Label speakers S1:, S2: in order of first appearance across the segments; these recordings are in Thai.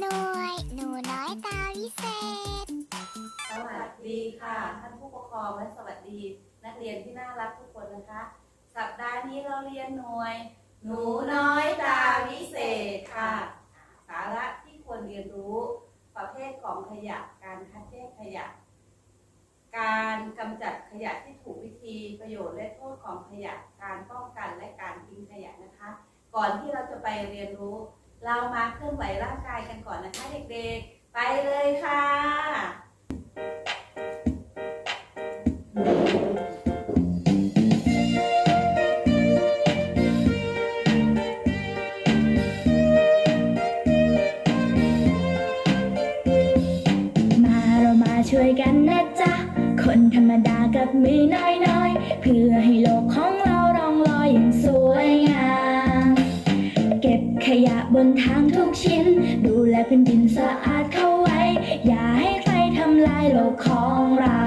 S1: หน่วยหนูน้อยตาวิเศษ
S2: สวัสดีค่ะ ท่านผู้ปกครองและสวัสดี นักเรียนที่น่ารักทุกคนนะคะ สัปดาห์นี้เราเรียนหน่วย หนูน้อยตาวิเศษค่ะ สาระที่ควรเรียนรู้ ประเภทของขยะ การคัดแยกขยะ การกำจัดขยะที่ถูกวิธีประโยชน์และโทษของขยะ การป้องกันและการทิ้งขยะนะคะ ก่อนที่เราจะไปเรียนรู้ เรามาเคลื่อนไหวร่างกายกันก่อนนะคะเด็กๆ ไปเลยค่ะ
S3: มาเรามาช่วยกันนะจ๊ะ คนธรรมดากับมือน้อยๆ เพื่อให้โลกของเรารองลอยอย่างสวยงาม ขยะบนทางทุกชิ้น ดูแลพื้นดินสะอาดเข้าไว้ อย่าให้ใครทำลายโลกของเรา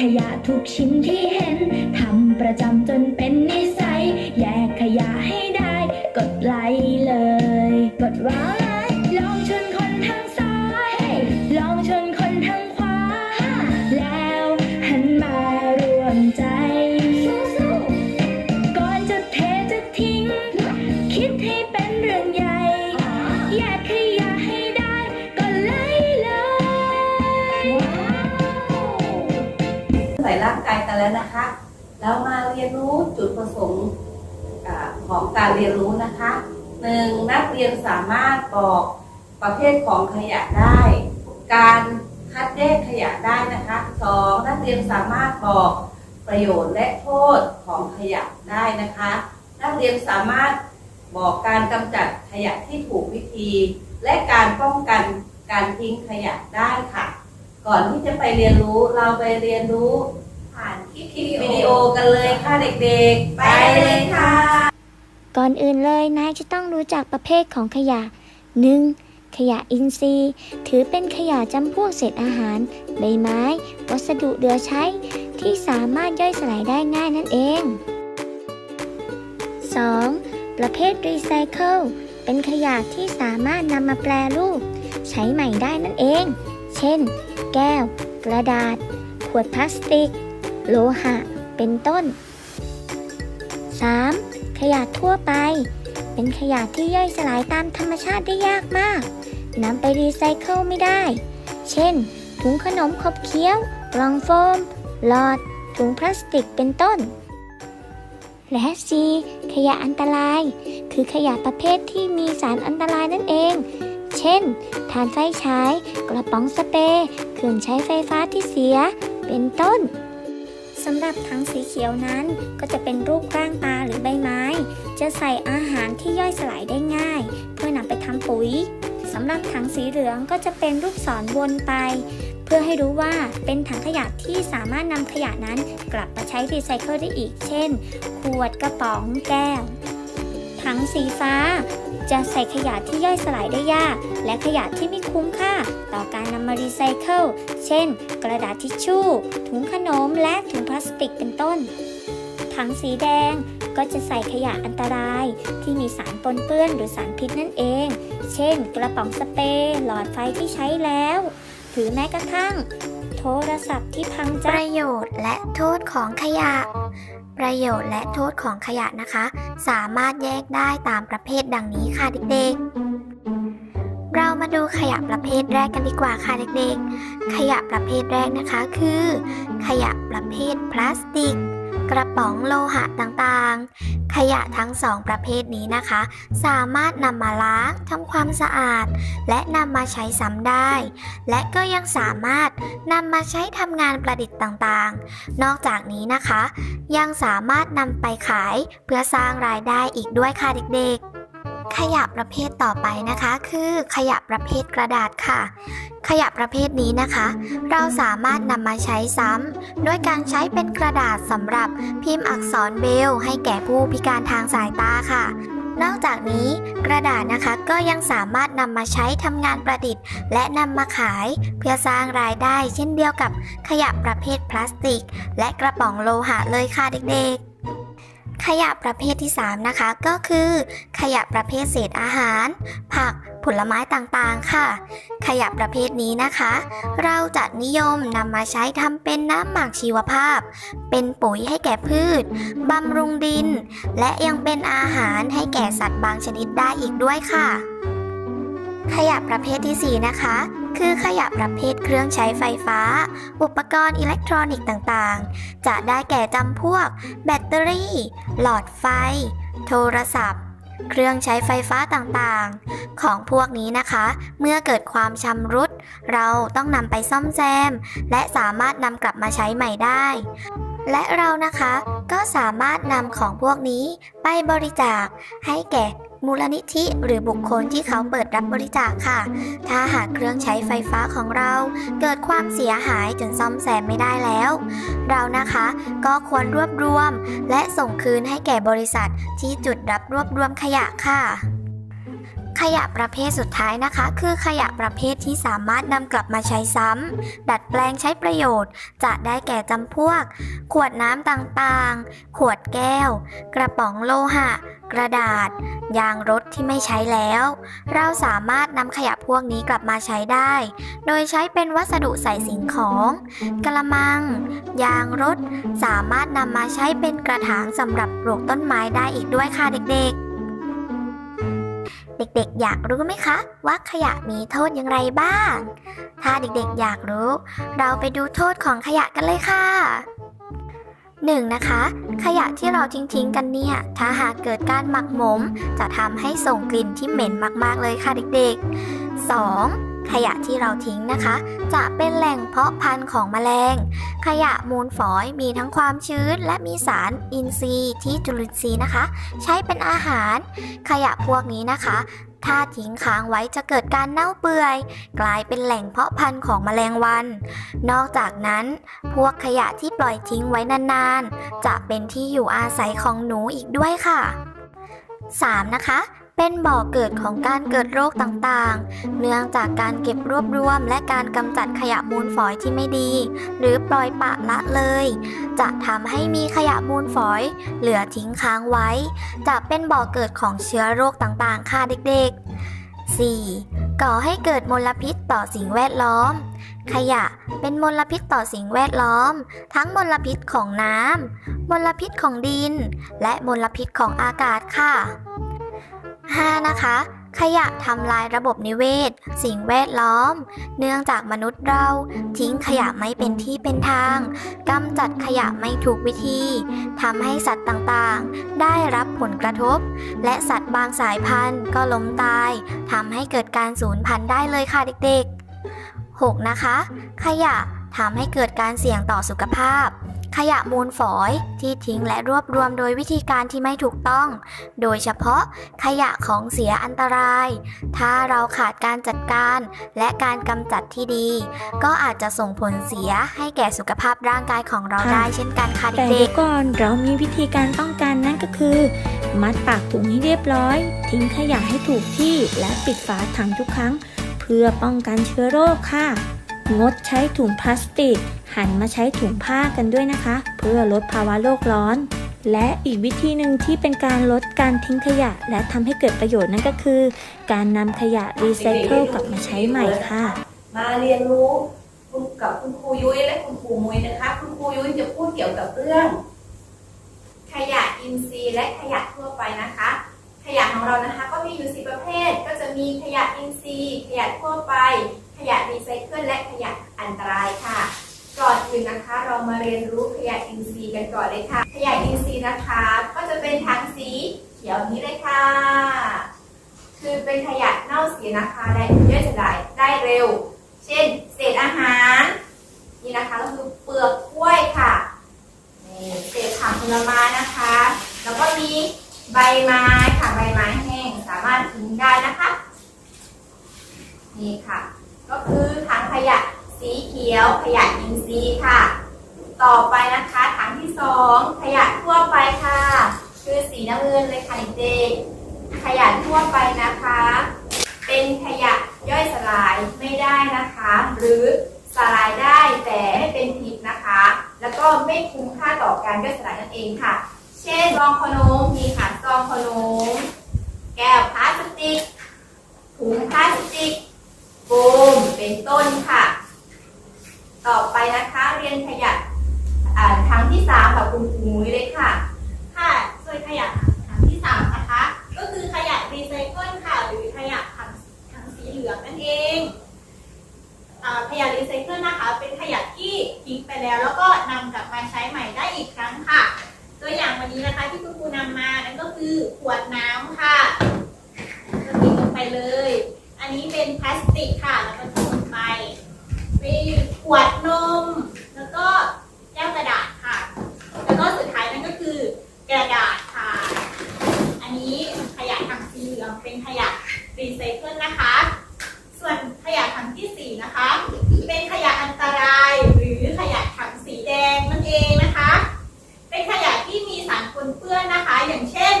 S3: ขยะทุกชิ้นที่เห็นทำประจำจนเป็นนิสัย แยกขยะให้ได้ กดไลค์เลย กดว้าว ร่า
S2: งกายกันแล้วนะคะ แล้วมาเรียนรู้จุดประสงค์ของการเรียนรู้นะคะหนึ่งนักเรียนสามารถบอกประเภทของขยะได้ การคัดแยกขยะได้นะคะสองนักเรียนสามารถบอกประโยชน์และโทษของขยะได้นะคะ นักเรียนสามารถบอกการกำจัดขยะที่ถูกวิธี และการป้องกันการทิ้งขยะได้ค่ะ ก่อนที่จะไปเรียนรู้เราไปเรียนรู้ ผ่านคลิปวิดีโอกันเลยค่ะเด็กๆ ไปเลยค่ะ
S1: ก่อนอื่นเลยนายจะต้องรู้จักประเภทของขยะ 1. ขยะอินทรีย์ ถือเป็นขยะจำพวกเศษอาหาร ใบไม้ วัสดุเหลือใช้ ที่สามารถย่อยสลายได้ง่ายนั่นเอง 2. ประเภทรีไซเคิล เป็นขยะที่สามารถนำมาแปรรูป ใช้ใหม่ได้นั่นเอง เช่น แก้ว กระดาษ ขวดพลาสติก โลหะ เป็นต้น 3. ขยะทั่วไป เป็นขยะที่ย่อยสลายตามธรรมชาติได้ยากมากนำไปรีไซเคิลไม่ได้ เช่น ถุงขนมขบเคี้ยวกล่องโฟม หลอด ถุงพลาสติกเป็นต้น และ C ขยะอันตราย คือขยะประเภทที่มีสารอันตรายนั่นเอง เช่นถ่านไฟฉาย กระป๋องสเปรย์เครื่องใช้ไฟฟ้าที่เสีย เป็นต้น สำหรับถังสีเขียวนั้นก็จะเป็นรูปร่างปลาหรือใบไม้ จะใส่อาหารที่ย่อยสลายได้ง่าย เพื่อนำไปทำปุ๋ยสำหรับถังสีเหลืองก็จะเป็นรูปสอนวนไป เพื่อให้รู้ว่าเป็นถังขยะที่สามารถนำขยะนั้นกลับมาใช้รีไซเคิลได้อีก เช่น ขวดกระป๋องแก้ว ถังสีฟ้า จะใส่ขยะที่ย่อยสลายได้ยาก และขยะที่ไม่คุ้มค่า ต่อการนำมารีไซเคิล เช่น กระดาษทิชชู่ ถุงขนม และถุงพลาสติกเป็นต้น ถังสีแดงก็จะใส่ขยะอันตรายที่มีสารปนเปื้อนหรือสารพิษนั่นเอง เช่น กระป๋องสเปรย์หลอดไฟที่ใช้แล้ว หรือแม้กระทั่ง โทรศัพท์ที่พังจ้า
S4: ระโยชน์และโทษของขยะ ประโยชน์และโทษของขยะนะคะ สามารถแยกได้ตามประเภทดังนี้ค่ะเด็กๆ เรามาดูขยะประเภทแรกกันดีกว่าค่ะเด็กๆ ขยะประเภทแรกนะคะคือ ขยะประเภทพลาสติก กระป๋องโลหะต่างๆ ขยะทั้งสองประเภทนี้นะคะ สามารถนำมาล้างทำความสะอาด และนำมาใช้ซ้ำได้ และก็ยังสามารถนำมาใช้ทำงานประดิษฐ์ต่างๆ นอกจากนี้นะคะ ยังสามารถนำไปขายเพื่อสร้างรายได้อีกด้วยค่ะเด็กๆ ขยะประเภทต่อไปนะคะ คือขยะประเภทกระดาษค่ะ ขยะประเภทนี้นะคะ เราสามารถนำมาใช้ซ้ำด้วยการใช้เป็นกระดาษสำหรับพิมพ์อักษรเบล ให้แก่ผู้พิการทางสายตาค่ะ นอกจากนี้กระดาษนะคะก็ยังสามารถนำมาใช้ทำงานประดิษฐ์ และนำมาขายเพื่อสร้างรายได้ เช่นเดียวกับขยะประเภทพลาสติก และกระป๋องโลหะเลยค่ะเด็กๆ ขยะประเภทที่ 3 นะคะ ก็คือ ขยะประเภทเศษอาหาร ผักผลไม้ต่างๆค่ะ ขยะประเภทนี้นะคะ เราจะนิยมนำมาใช้ทำเป็นน้ำหมักชีวภาพ เป็นปุ๋ยให้แก่พืชบำรุงดิน และยังเป็นอาหารให้แก่สัตว์บางชนิดได้อีกด้วยค่ะ ขยะประเภทที่ 4 นะคะ คือขยะประเภทเครื่องใช้ไฟฟ้า อุปกรณ์อิเล็กทรอนิกส์ต่างๆ จะได้แก่จำพวก แบตเตอรี่ หลอดไฟ โทรศัพท์ เครื่องใช้ไฟฟ้าต่างๆ ของพวกนี้นะคะ เมื่อเกิดความชำรุด เราต้องนำไปซ่อมแซม และสามารถนำกลับมาใช้ใหม่ได้ และเรานะคะก็สามารถนำของพวกนี้ไปบริจาคให้แก่ มูลนิธิ หรือบุคคลที่เขาเปิดรับบริจาคค่ะ ถ้าหากเครื่องใช้ไฟฟ้าของเรา เกิดความเสียหายจนซ่อมแซมไม่ได้แล้ว เรานะคะก็ควรรวบรวม และส่งคืนให้แก่บริษัทที่จุดรับรวบรวมขยะค่ะ ขยะประเภทสุดท้ายนะคะ คือขยะประเภทที่สามารถนำกลับมาใช้ซ้ำดัดแปลงใช้ประโยชน์ จะได้แก่จำพวก ขวดน้ำต่างๆ ขวดแก้ว กระป๋องโลหะ กระดาษ ยางรถที่ไม่ใช้แล้ว เราสามารถนำขยะพวกนี้กลับมาใช้ได้ โดยใช้เป็นวัสดุใส่สิ่งของกระมัง ยางรถ สามารถนำมาใช้เป็นกระถางสำหรับปลูกต้นไม้ได้อีกด้วยค่ะเด็กๆ เด็กๆ อยากรู้ไหมคะ ว่าขยะมีโทษอย่างไรบ้าง ถ้าเด็กๆ อยากรู้ เราไปดูโทษของขยะกันเลยค่ะ 1. นะคะ ขยะที่เราทิ้งๆกันเนี่ย ถ้าหากเกิดการหมักหมม จะทำให้ส่งกลิ่นที่เหม็นมากๆเลยค่ะเด็กๆ 2. ขยะที่เราทิ้งนะคะ จะเป็นแหล่งเพาะพันธุ์ของแมลง ขยะมูลฝอยมีทั้งความชื้น และมีสารอินทรีย์ที่จุลินทรีย์นะคะ ใช้เป็นอาหาร ขยะพวกนี้นะคะ ถ้าทิ้งค้างไว้จะเกิดการเน่าเปื่อย กลายเป็นแหล่งเพาะพันธุ์ของแมลงวัน นอกจากนั้น พวกขยะที่ปล่อยทิ้งไว้นานๆ จะเป็นที่อยู่อาศัยของหนูอีกด้วยค่ะ 3. นะคะ เป็นบ่อเกิดของการเกิดโรคต่างๆ เนื่องจากการเก็บรวบรวมและการกำจัดขยะมูลฝอยที่ไม่ดี หรือปล่อยปละละเลย จะทำให้มีขยะมูลฝอย เหลือทิ้งค้างไว้ จะเป็นบ่อเกิดของเชื้อโรคต่างๆ ค่ะเด็กๆ 4. ก่อให้เกิดมลพิษต่อสิ่งแวดล้อม ขยะเป็นมลพิษต่อสิ่งแวดล้อม ทั้งมลพิษของน้ำมลพิษของดิน และมลพิษของอากาศค่ะ 5. นะคะ ขยะทำลายระบบนิเวศ สิ่งแวดล้อม เนื่องจากมนุษย์เรา ทิ้งขยะไม่เป็นที่เป็นทางกำจัดขยะไม่ถูกวิธีทำให้สัตว์ต่างๆ ได้รับผลกระทบ และสัตว์บางสายพันธุ์ก็ล้มตายทำให้เกิดการสูญพันธุ์ได้เลยค่ะเด็กๆ 6. นะคะ ขยะ ทำให้เกิดการเสี่ยงต่อสุขภาพ ขยะมูลฝอยที่ทิ้งและรวบรวมโดยวิธีการที่ไม่ถูกต้อง โดยเฉพาะขยะของเสียอันตราย ถ้าเราขาดการจัดการและการกำจัดที่ดี ก็อาจจะส่งผลเสียให้แก่สุขภาพร่างกายของเรา
S1: ค่ะ
S4: ได้เช่นกันค่ะ
S1: แต่
S4: เด็
S1: เดี๋
S4: ก
S1: ยวก่อนเรามีวิธีการป้องกันนั่นก็คือ มัดปากถุงให้เรียบร้อย ทิ้งขยะให้ถูกที่และปิดฝาถังทุกครั้ง เพื่อป้องกันเชื้อโรคค่ะ งดใช้ถุงพลาสติก หันมาใช้ถุงผ้ากันด้วยนะคะ เพื่อลดภาวะโลกร้อน และอีกวิธีหนึ่งที่เป็นการลดการทิ้งขยะ และทำให้เกิดประโยชน์นั่นก็คือ การนำขยะรีไซเคิลกลับมาใช้ใหม่ค่ะ
S2: มาเรียนรู้กับคุณครูยุ้ยและคุณครูมุ้ยนะคะ คุณครูยุ้ยจะพูดเกี่ยวกับเรื่อง ขยะอินทรีย์และขยะทั่วไปนะคะ ขยะของเรานะคะ ก็มีอยู่สิประเภท ก็จะมีขยะอินทรีย์ ขยะทั่วไป ขยะรีไซเคิลและขยะอันตรายค่ะ ก่อนอื่นนะคะเรามาเรียนรู้ขยะอินทรีย์กันก่อนเลยค่ะ ขยะอินทรีย์นะคะ ก็จะเป็นถังสีเขียวนี้เลยค่ะ คือเป็นขยะเน่าเสียนะคะและย่อยสลายได้เร็ว เช่น เศษอาหาร นี่นะคะก็คือเปลือกกล้วยค่ะเศษผักผลไม้นะคะ แล้วก็มีใบไม้ค่ะใบไม้แห้ง สามารถ
S5: คือถังขยะสีเขียว ขยะอินทรีย์ค่ะ ต่อไปนะคะถังที่สองขยะทั่วไปค่ะ คือสีน้ำเงินเลยค่ะเด็กๆขยะทั่วไปนะคะ เป็นขยะย่อยสลายไม่ได้นะคะ หรือสลายได้แต่ไม่เป็นพิษนะคะ แล้วก็ไม่คุ้มค่าต่อการย่อยสลายนั่นเองค่ะ เช่นซองขนมมีค่ะซองขนม แก้วพลาสติก ถุงพลาสติกโฟมเป็นต้นค่ะ ต่อไปนะคะ เรียนขยะอ่าทางที่สามกับคุณครูนุ้ยเลยค่ะ
S6: ค่ะส่วนขยะถังที่สามนะคะ ก็คือขยะรีไซเคิลค่ะ หรือขยะถังถังสีเหลืองนั่นเองอขยะรีไซเคิลนะคะ เป็นขยะที่ทิ้งไปแล้ว แล้วก็นำกลับมาใช้ใหม่ได้อีกครั้งค่ะ ตัวอย่างวันนี้นะคะที่คุณครูนำมานั่นก็คือขวดน้ำค่ะก็ทิ้งลงไปเลย อันนี้เป็นพลาสติกค่ะ แล้วก็ทิ้งลงไปมี ขวดนม แล้วก็แก้วกระดาษค่ะ แล้วก็สุดท้ายนั่นก็คือกระดาษค่ะ อันนี้ขยะถังสีเหลืองเป็นขยะรีไซเคิลนะคะ ส่วนขยะถังที่สี่นะคะ เป็นขยะอันตรายหรือขยะถังสีแดงนั่นเองนะคะ เป็นขยะที่มีสารปนเปื้อนนะคะ อย่างเช่น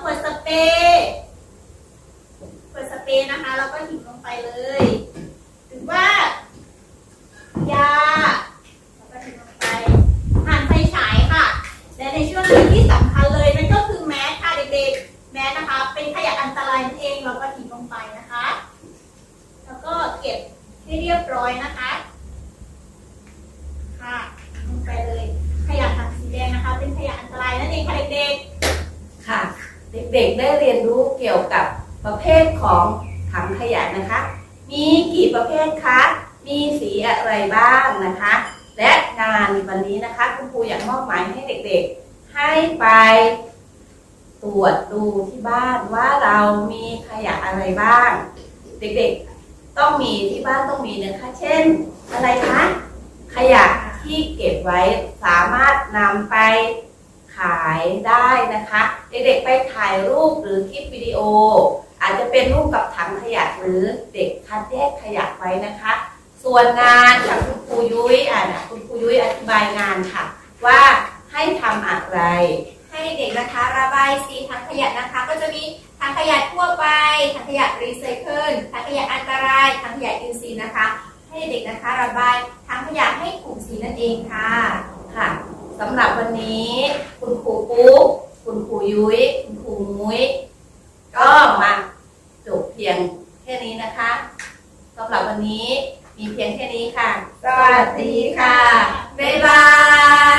S6: ขวดสเปรย์ขวดสเปรย์นะคะเราก็ทิ้งลงไปเลย หรือว่า ยาแล้วก็ทิ้งลงไปถ่านไฟฉายค่ะ และในช่วงนี้ที่สำคัญเลยนั่นก็คือแมสค่ะเด็กๆ แมสนะคะ เป็นขยะอันตรายนั่นเองเราก็ทิ้งลงไปนะคะ แล้วก็เก็บให้เรียบร้อยนะคะ ค่ะลงไปเลยขยะถังสีแดงนะคะ เป็นขยะอันตรายนั่นเองค่ะเด็กๆ
S2: ค่ะ เด็กๆได้เรียนรู้เกี่ยวกับประเภทของถังขยะนะคะ มีกี่ประเภทคะ มีสีอะไรบ้างนะคะ และงานวันนี้นะคะ คุณครูอยากมอบหมายให้เด็กๆ ให้ไป ตรวจดูที่บ้านว่าเรามีขยะอะไรบ้าง เด็กๆต้องมีที่บ้านต้องมีนะคะ เช่น อะไรคะขยะที่เก็บไว้สามารถนำไปขายได้นะคะ เด็กๆไปถ่ายรูปหรือคลิปวิดีโอ อาจจะเป็นรูปกับถังขยะหรือเด็กคัดแยกขยะไว้นะคะ ส่วนงานจากคุณครูยุ้ยอะนคุณครูยุ้ยอธิบายงานค่ะ ว่าให้ทำอะไร
S5: ให้เด็กนะคะระบายสีถังขยะนะคะ ก็จะมีถังขยะทั่วไปถังขยะรีไซเคิลถังขยะอันตรายถังขยะอินทรีย์นะคะ ให้เด็กนะคะระบายถังขยะให้ถูกสีนั่นเองค่ะ
S2: ค่ะสำหรับวันนี้ คุณครูปุ๊กคุณครูยุ้ยคุณครูมุ้ยก็มาจบเพียงแค่นี้นะคะสำหรับวันนี้ มีเพียงแค่นี้ค่ะ
S5: สวัสดีค่ะ
S2: บ๊ายบาย